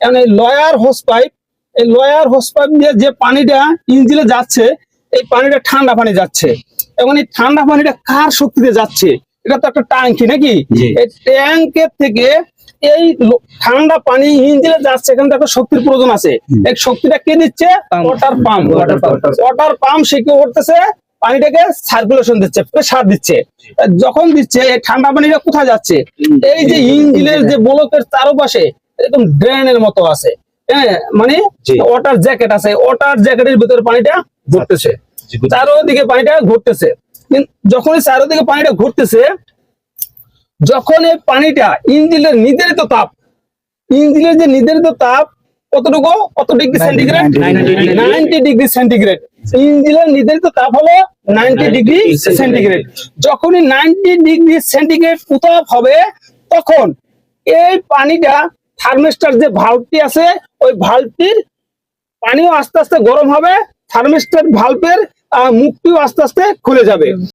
কারণ এই lawyer hose pipe এই লয়ার হোস পাইপ দিয়ে যে পানিটা ইঞ্জিনে যাচ্ছে এই পানিটা ঠান্ডা পানি যাচ্ছে। এবং এই ঠান্ডা পানিটা কার শক্তিতে যাচ্ছে? এটা তো একটা ট্যাঙ্কি নাকি। এই ট্যাঙ্কের থেকে এই ঠান্ডা পানি ইঞ্জিনে যাচ্ছে এখানে তো একটা শক্তির প্রয়োজন আছে। এই শক্তিটা কে দিচ্ছে ওয়াটার পাম্প। ওয়াটার পাম্প সে কি করতেছে? পানিটাকে সার্কুলেশন দিচ্ছে সার দিচ্ছে। যখন দিচ্ছে এই ঠান্ডা পানিটা কোথায় যাচ্ছে? এই যে ইঞ্জিনের যে ব্লকের চারপাশে এরকম ড্রেনের মতো আছে। হ্যাঁ মানে ওয়াটার জ্যাকেট আছে। ওয়াটার জ্যাকেটের ভিতরে পানিটা ঘুরতেছে। জি, চারোদিকে পানিটা ঘুরতেছে। যখন চারোদিকে পানিটা ঘুরতেছে যখন এই পানিটা ইঞ্জিনের নির্ধারিত তাপ ইঞ্জিনের যে নির্ধারিত তাপ কতটুকু? কত degree centigrade 90 degree। Ninety degree. Centigrade ইঞ্জিনের নির্ধারিত তাপ হলো নাইনটি ডিগ্রি সেন্টিগ্রেড যখনই নাইনটি ডিগ্রি সেন্টিগ্রেড উত্তাপ হবে তখন এই পানিটা থার্মিস্টার যে ভাল্বটি আছে, ওই ভাল্বটির পানিও আস্তে আস্তে গরম হবে, থার্মিস্টার ভাল্বের মুখটিও আস্তে আস্তে খুলে যাবে।